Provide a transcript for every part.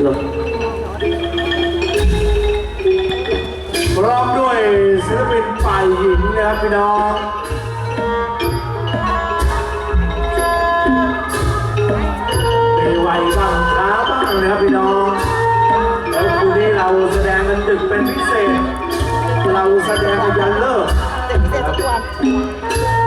หรอพร้อมด้วยศิลปินป่ายหญิงนะครับพี่น้องในวัยบ้างช้าบ้างนะครับพี่น้องแล้วคืนนี้เราแสดงกันตึกเป็นพิเศษ เราแสดงกันยันเลิกเด็กเด็กทุก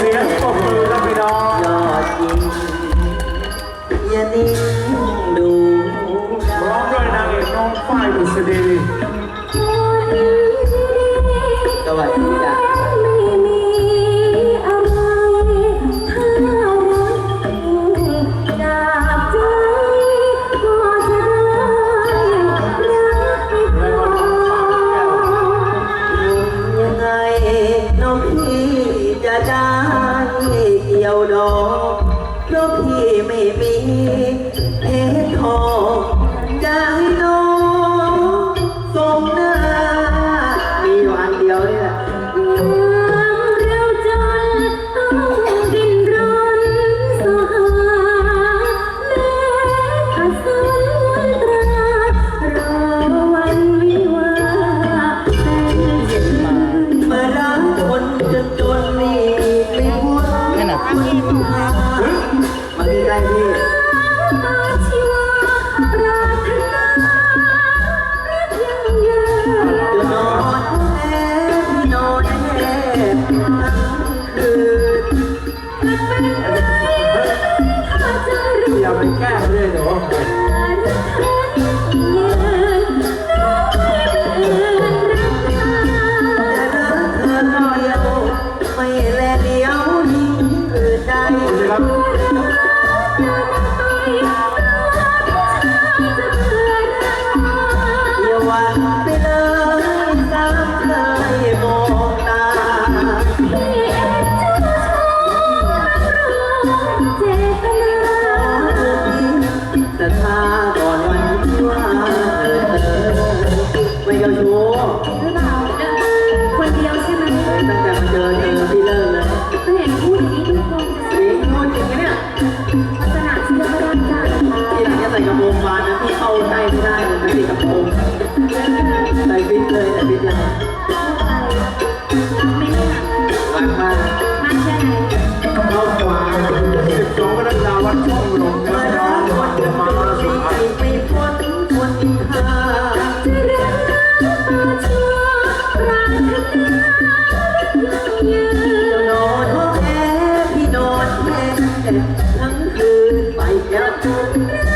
เสียงปรบมือนะพี่น้อง ยอดยิงอย่านิดู ร้องด้วยนางเอกน้องฝ้ายบุษดี know คุณครับ ไม่ได้เลยนะพี่กับผมใส่ฟิตเลยแต่ฟิตยังไงหลังมากกระเพราขวาสิบสองกรกฎาคมวัดช่องลมนะครับวัดเดือนมามรสุมครับทั้งคืนไปยับ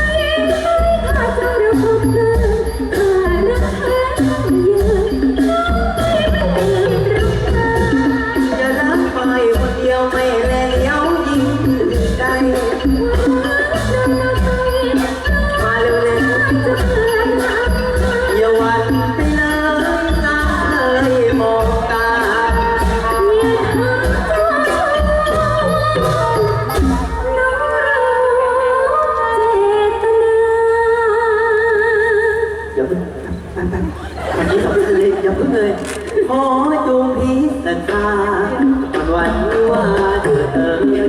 เลยขอจงพิจารณาวันว่าเธอ